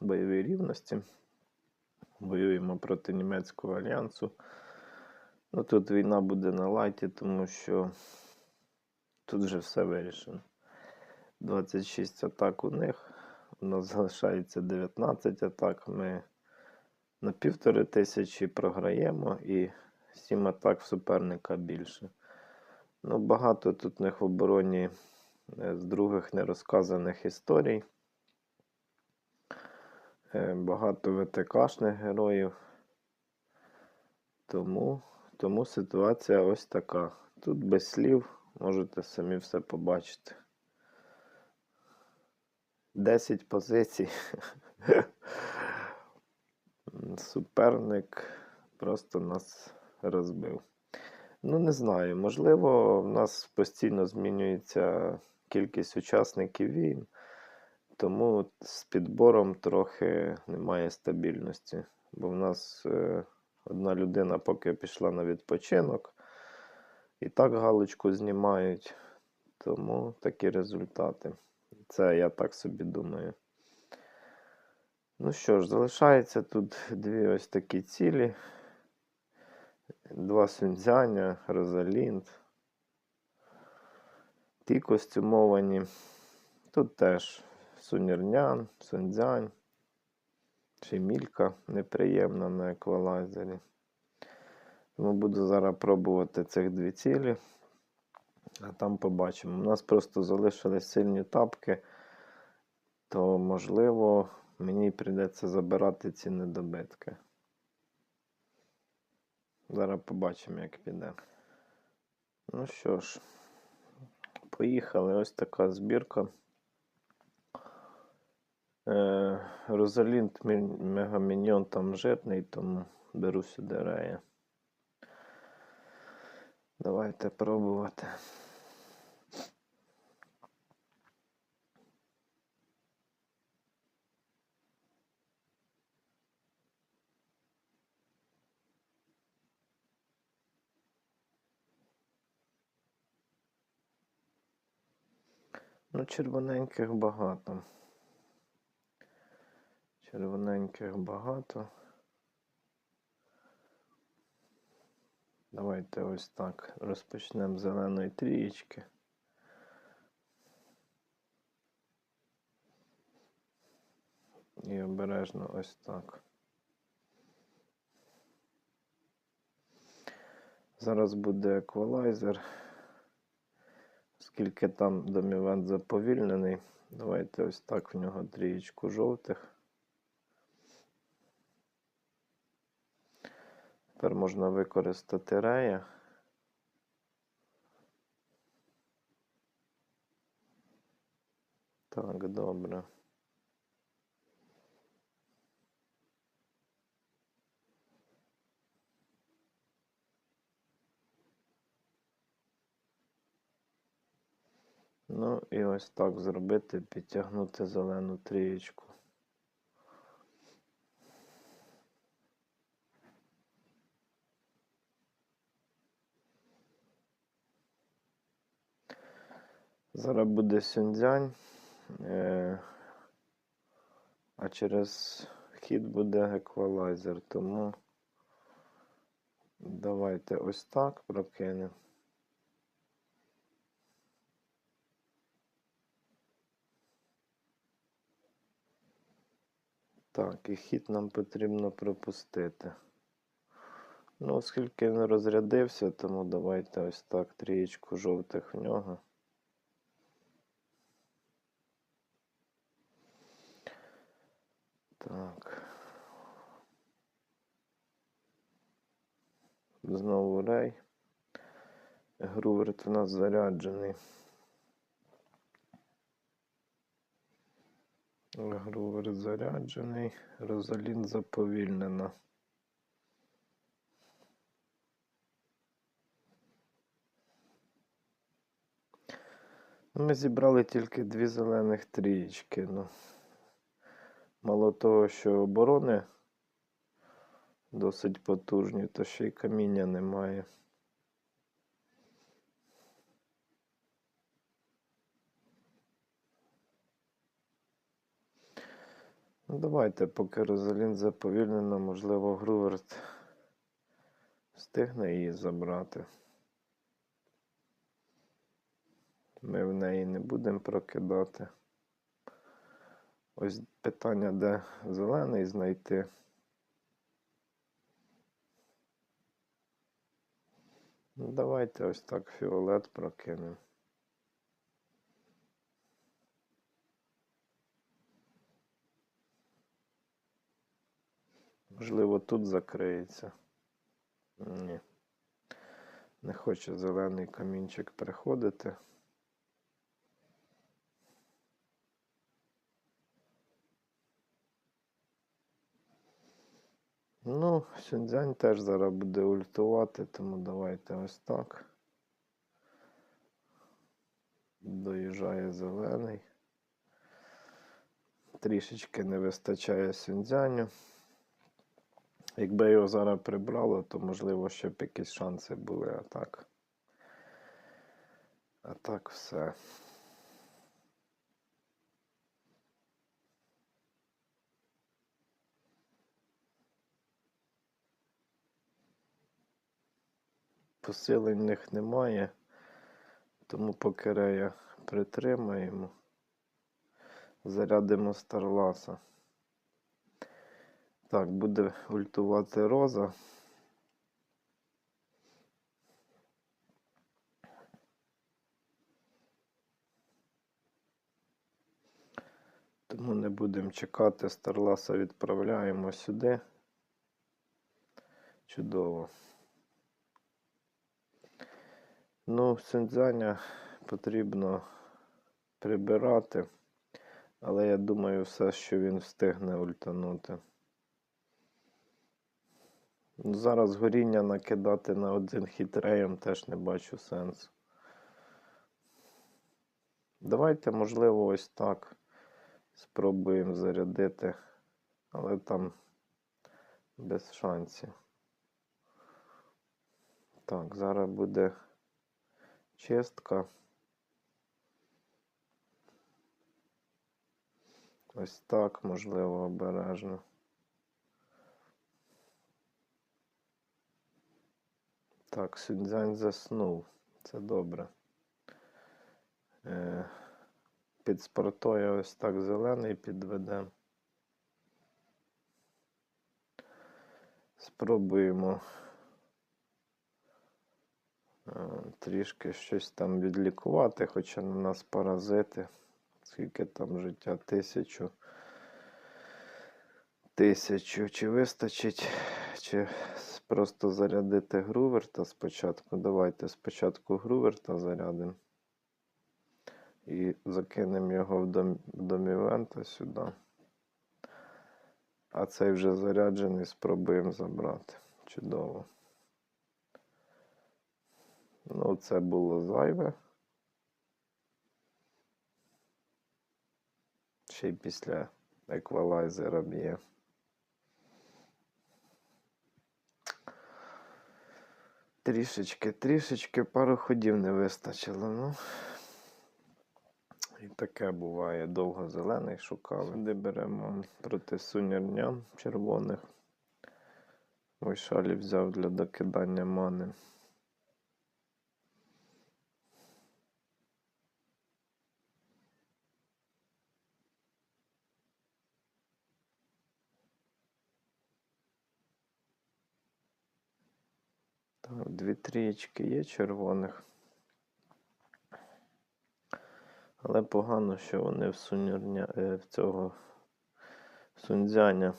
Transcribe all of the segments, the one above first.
на бойовій рівності. Воюємо проти німецького альянсу. Ну, тут війна буде на лайті, тому що тут вже все вирішено. 26 атак у них. У нас залишається 19 атак. Ми на півтори тисячі програємо і 7 атак суперника більше. Ну, багато тут в них в обороні е, з других нерозказаних історій. Е, Багато ВТКшних героїв. Тому, тому ситуація ось така. Тут без слів можете самі все побачити. 10 позицій. Суперник просто нас розбив. Ну, не знаю. Можливо, в нас постійно змінюється кількість учасників війн, тому з підбором трохи немає стабільності. Бо в нас е, одна людина поки пішла на відпочинок, і так галочку знімають. Тому такі результати. Це я так собі думаю. Ну що ж, залишається тут дві ось такі цілі. Два Сюнцзяня, Розалінд. Ті костюмовані. Тут теж Сунірнян, Сунцзянь. Шемілька неприємна на еквалайзері. Тому буду зараз пробувати цих дві цілі. А там побачимо. У нас просто залишились сильні тапки, то можливо мені прийдеться забирати ці недобитки. Зараз побачимо, як піде. Ну що ж, поїхали. Ось така збірка. Е, Розалінд Мегаміньон там жирний, тому беру сюди рея. Давайте пробувати. Ну, червоненьких багато. Червоненьких багато. Давайте ось так розпочнемо зеленої трієчки. І обережно ось так. Зараз буде еквалайзер. Оскільки там домівент заповільнений, давайте ось так в нього трієчку жовтих. Тепер можна використати рея. Так, добре. Ну і ось так зробити, підтягнути зелену трієчку. Зараз буде сюндзянь, е, а через хід буде еквалайзер, тому давайте ось так прокинемо. Так, і хід нам потрібно пропустити. Ну, оскільки він розрядився, тому давайте ось так трієчку жовтих в нього. Знову рей. Груверт у нас заряджений. Грувер заряджений, Розалін заповільнена. Ми зібрали тільки дві зелених трієчки. Ну, мало того, що оборони досить потужні, то ще й каміння немає. Ну, давайте, поки Розалін заповільнена, можливо, Груверт встигне її забрати. Ми в неї не будемо прокидати. Ось питання, де зелений знайти. Ну, давайте ось так фіолет прокинемо. Можливо, тут закриється. Ні. Не хоче зелений камінчик приходити. Ну, Сюнцзянь теж зараз буде ультувати, тому давайте ось так. Доїжджає зелений. Трішечки не вистачає Сюнцзяню. Якби його зараз прибрало, то можливо ще б якісь шанси були, а так. А так все. Посилень в них немає, тому поки рея притримаємо, зарядимо Старласа. Так, буде ультувати роза. Тому не будемо чекати, Старласа відправляємо сюди. Чудово. Ну, Синьцзяня потрібно прибирати, але я думаю, все, що він встигне ультанути. Ну, Зараз горіння накидати на один хід реєм теж не бачу сенсу. Давайте, можливо, ось так спробуємо зарядити, але там без шансів. Так, зараз буде чистка. Ось так, можливо, обережно. Так, Сюньцзянь заснув. Це добре. Е, під спортою ось так зелений підведемо. Спробуємо трішки щось там відлікувати, хоча на нас паразити. Скільки там життя? Тисячу. Тисячу. Чи вистачить, чи просто зарядити Груверта спочатку? Давайте спочатку Груверта зарядимо. І закинемо його в дом, домівента сюди. А цей вже заряджений, спробуємо забрати. Чудово. Ну, це було зайве. Ще й після еквалайзера б'є. Трішечки, трішечки, пару ходів не вистачило. Ну. І таке буває. Довго зелений шукали. Сюди беремо проти сунярня червоних. Ой, шалі взяв для докидання мани. Так, дві трієчки є червоних. Але погано, що вони в сунірня, е, в цього сунцзяня.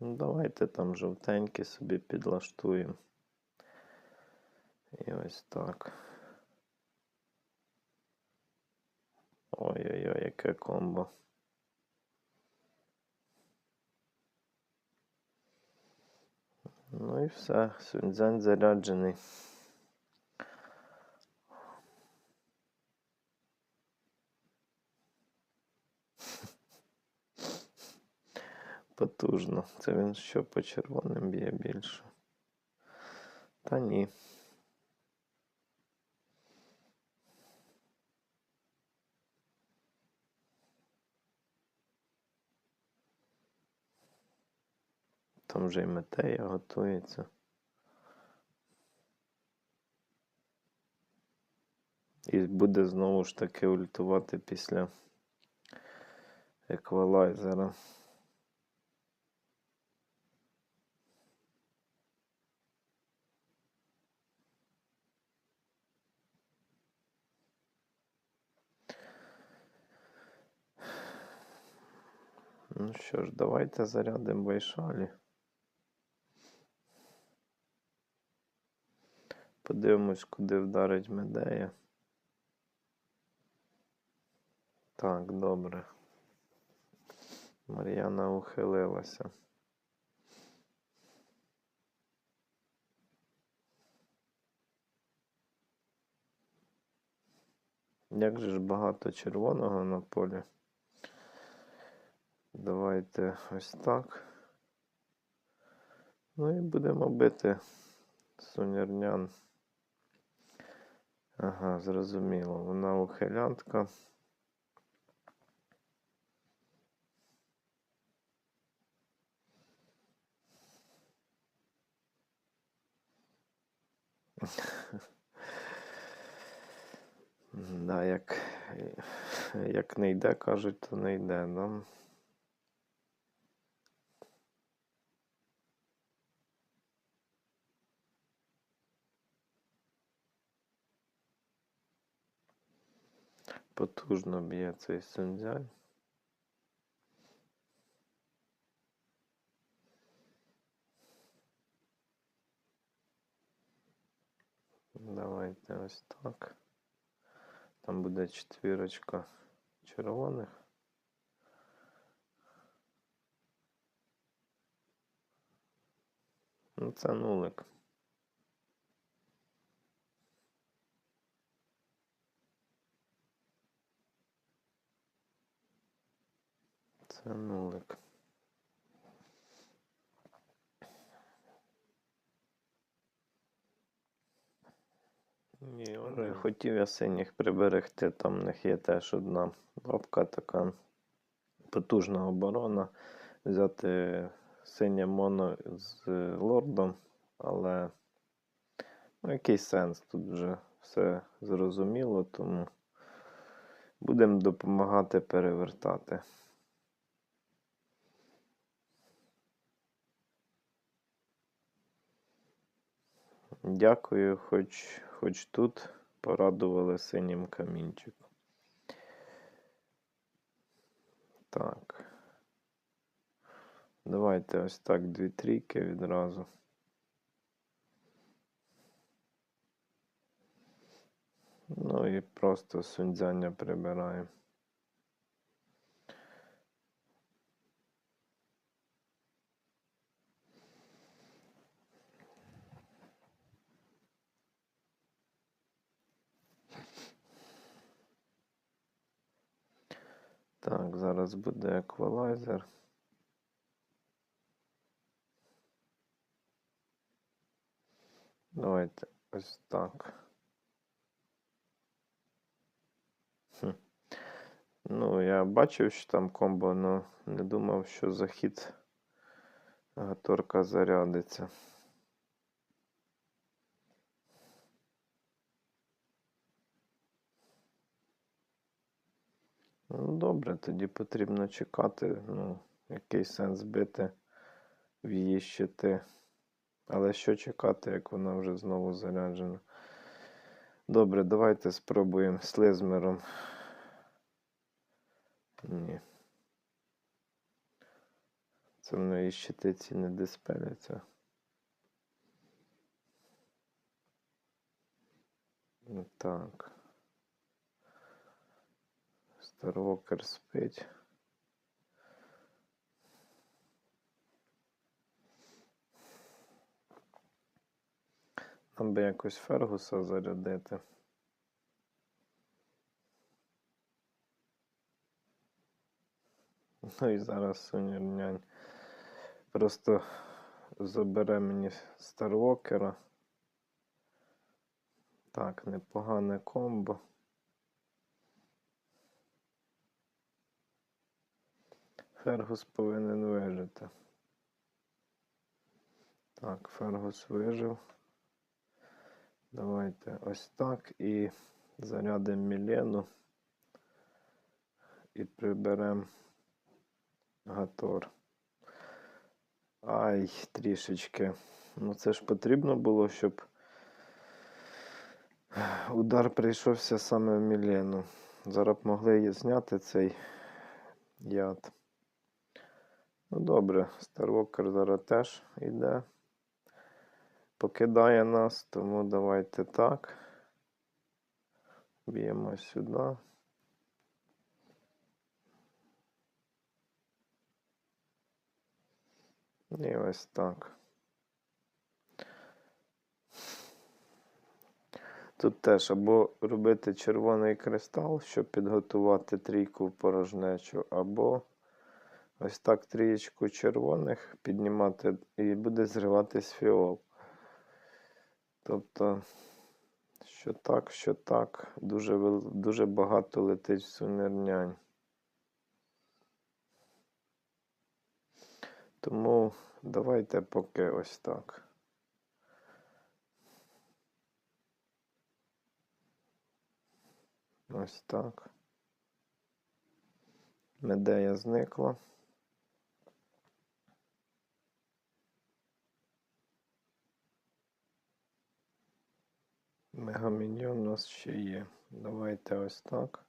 Ну, давайте там жовтенькі собі підлаштуємо. І ось так. Ой-ой-ой, яке комбо. Ну і все, Сунцзянь заряджений. Потужно. Це він що по червоним б'є більше. Та ні. Там вже і метея готується. І буде знову ж таки ультувати після еквалайзера. Ну що ж, давайте зарядимо вайшалі. Подивимось, куди вдарить медея. Так, добре. Мар'яна ухилилася. Як же ж багато червоного на полі? Давайте ось так. Ну і будемо бити сунірнян. Ага, зрозуміло. Вона ухилянтка. Да, як, як не йде, кажуть, то не йде, да? Потужно б'є цей сюндзянь. Давайте ось так. Там буде четвірочка червоних. Ну, це нулик. Це нулик. Ні, Ой, хотів я синіх приберегти, там в них є теж одна лапка така потужна оборона. Взяти синє моно з лордом, але ну, який сенс? Тут вже все зрозуміло, тому будемо допомагати перевертати. Дякую, хоч, хоч тут порадували синім камінчиком. Так. Давайте ось так дві трійки відразу. Ну і просто сундзяння прибираємо. Так, зараз буде еквалайзер. Давайте ось так. Ну, я бачив, що там комбо, але не думав, що захід гаторка зарядиться. Ну, добре, тоді потрібно чекати. Ну, який сенс бити в її щити. Але що чекати, як вона вже знову заряджена? Добре, давайте спробуємо слизмером. Ні. Це в неї щити ці не диспеляться. Ну, Так. Старвокер спить. Нам би якось Фергуса зарядити. Ну і зараз сунірнянь просто забере мені Старвокера. Так, непогане комбо. Фергус повинен вижити. Так, Фергус вижив. Давайте ось так і зарядимо Мілену і приберемо Гатор. Ай, трішечки. Ну це ж потрібно було, щоб удар прийшовся саме в Мілену. Зараз б могли зняти цей яд. Ну добре, Старвокер зараз теж йде. Покидає нас, тому давайте так. Б'ємо сюди. І ось так. Тут теж або робити червоний кристал, щоб підготувати трійку порожнечу, або ось так трієчку червоних піднімати і буде зриватись фіол. Тобто, що так, що так, дуже, дуже багато летить в сунернянь. Тому давайте поки ось так. Ось так. Медея зникла. Мегаміньйон у нас ще є. Давайте ось так.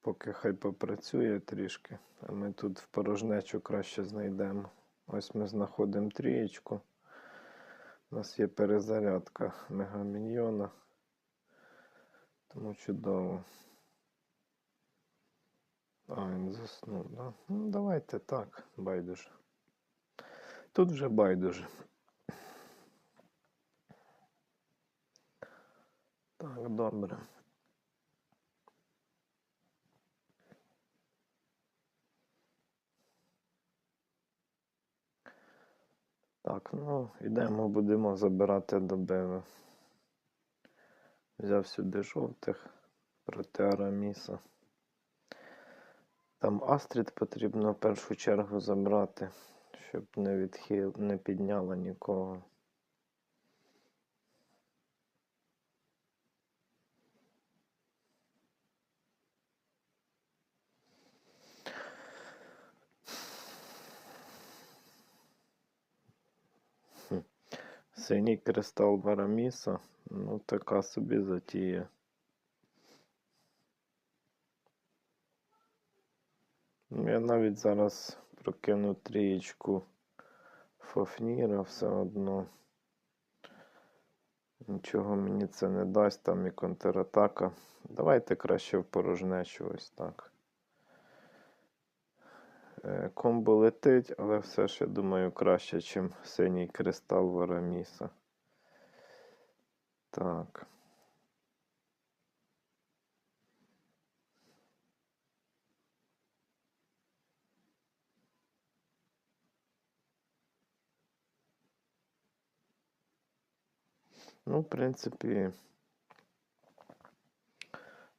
Поки хай попрацює трішки, а ми тут в порожнечу краще знайдемо. Ось ми знаходимо трієчку. У нас є перезарядка мегаміньйона. Тому чудово. А, він заснув, да? Ну, давайте так, байдуже. Тут вже байдуже. Так, добре. Так, ну, йдемо, будемо забирати добиви. Взяв сюди жовтих проти Араміса. Там Астрід потрібно в першу чергу забрати, щоб не відхил, не підняла нікого. Хм. Синій кристал Вараміса. Ну, така собі затія. Я навіть зараз прокину трієчку Фофніра все одно. Нічого мені це не дасть, там і контратака. Давайте краще в порожнечу ось так. Е, Комбо летить, але все ж я думаю краще, ніж синій кристал Вараміса. Так. Ну, в принципі,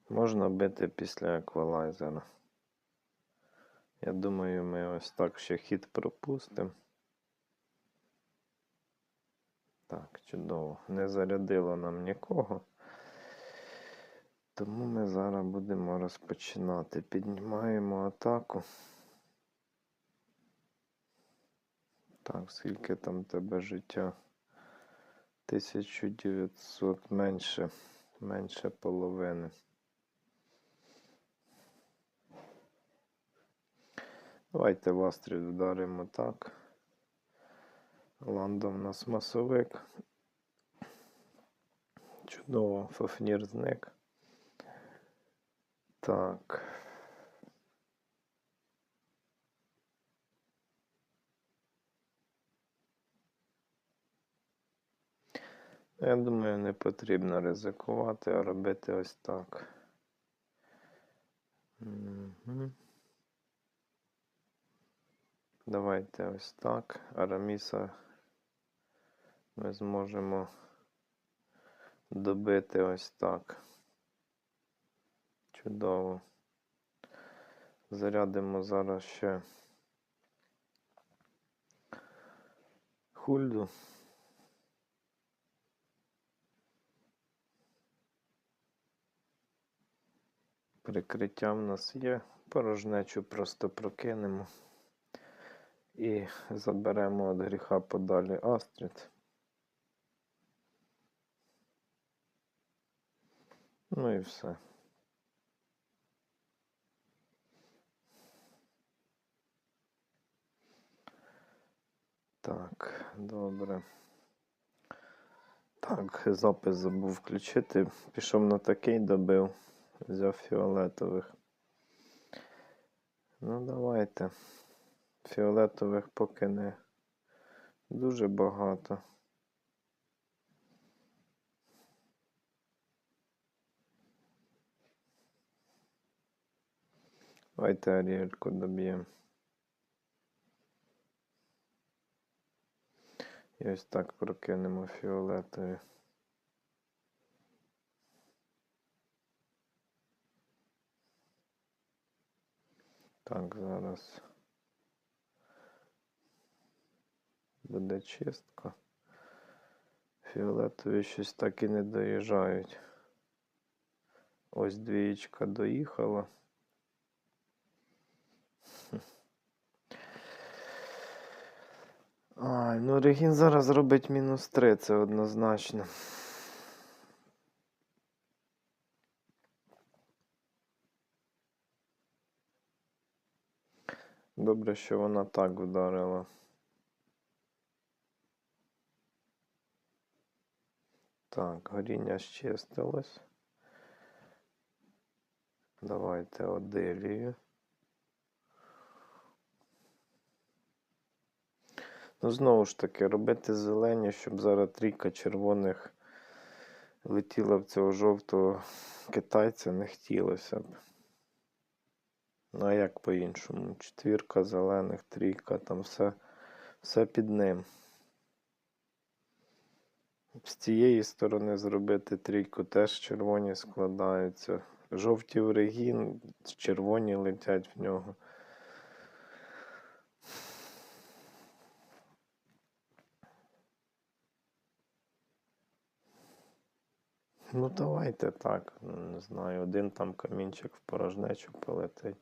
можна бити після еквалайзера. Я думаю, ми ось так ще хід пропустимо. Так, чудово. Не зарядило нам нікого. Тому ми зараз будемо розпочинати. Піднімаємо атаку. Так, скільки там тебе життя? 1900 менше, менше половини. Давайте в Астрід вдаримо так. Ландо в нас масовик. Чудово, Фафнір зник. Так. Я думаю, не потрібно ризикувати, а робити ось так. Мгм. Давайте ось так. Араміса ми зможемо добити ось так. Чудово. Зарядимо зараз ще хульду. Прикриття в нас є, порожнечу просто прокинемо і заберемо від гріха подалі Астрід. Ну і все. Так, добре. Так, запис забув включити. Пішов на такий добив. Взяв фіолетових. Ну, давайте. Фіолетових поки не дуже багато. Давайте Аріельку доб'ємо. І ось так прокинемо фіолетові. Так, зараз буде чистка. Фіолетові щось так і не доїжджають. Ось двієчка доїхала. Ай, ну Регін зараз робить мінус 3, це однозначно. Добре, що вона так вдарила. Так, горіння щистилось. Давайте Оделію. Ну, знову ж таки, робити зелені, щоб зараз трійка червоних летіла в цього жовтого китайця, не хотілося б. Ну, а як по-іншому? Четвірка зелених, трійка, там все, все під ним. З цієї сторони зробити трійку теж червоні складаються. Жовті в регін, червоні летять в нього. Ну, давайте так. Не знаю, один там камінчик в порожнечу полетить.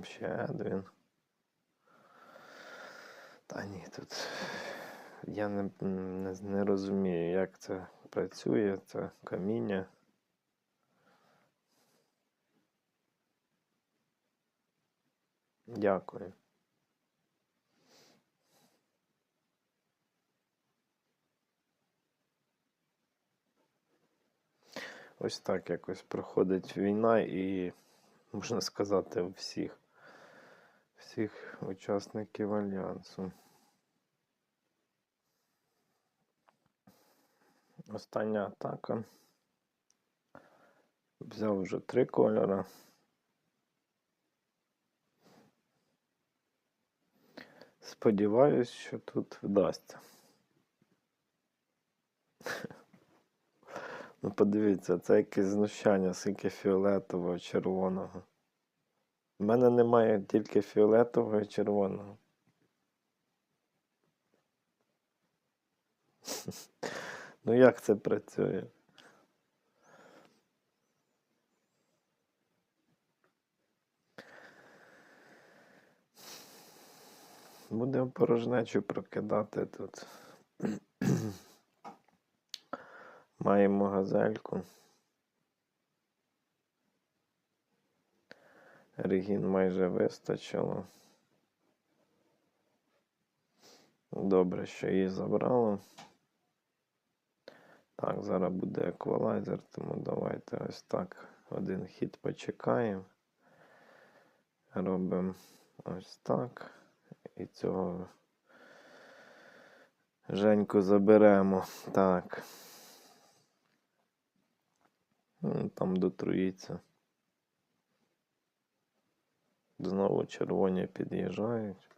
Там ще Едвін. Та ні, тут я не, не, не розумію, як це працює, це каміння. Дякую. Ось так якось проходить війна і, можна сказати, у всіх, всіх учасників альянсу. Остання атака. Взяв вже три кольора. Сподіваюсь, що тут вдасться. Ну, подивіться, це якесь знущання, скільки фіолетового, червоного. У мене немає тільки фіолетового і червоного. Ну як це працює? Будемо порожнечу прокидати тут. Маємо газельку. Регін майже вистачило. Добре, що її забрало. Так, зараз буде еквалайзер, тому давайте ось так. Один хід почекаємо. Робимо ось так. І цього Женьку заберемо. Так. Ну, Там дотруїться. Знову червоні під'їжджають.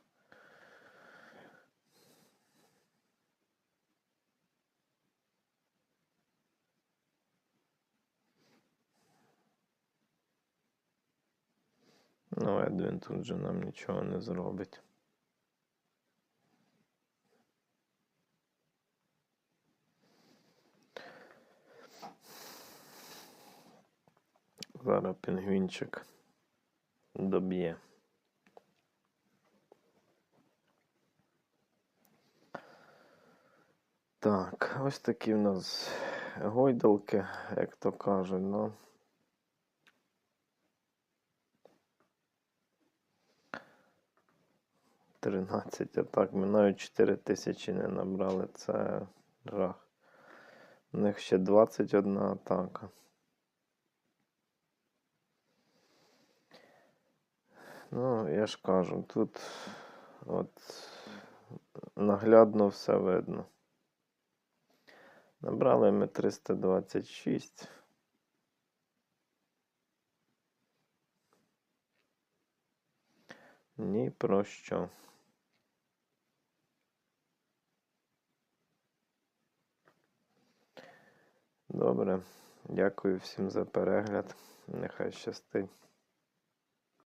Ну, Едвін тут же нам нічого не зробить. Зараз пінгвінчик доб'є. Так, ось такі в нас гойдалки, як то кажуть, ну. Тринадцять атак. Ми навіть 4 тисячі не набрали. Це жах. У них ще 21 атака. Ну, я ж кажу, тут от наглядно все видно. Набрали ми 326. Ні про що. Добре. Дякую всім за перегляд. Нехай щастить.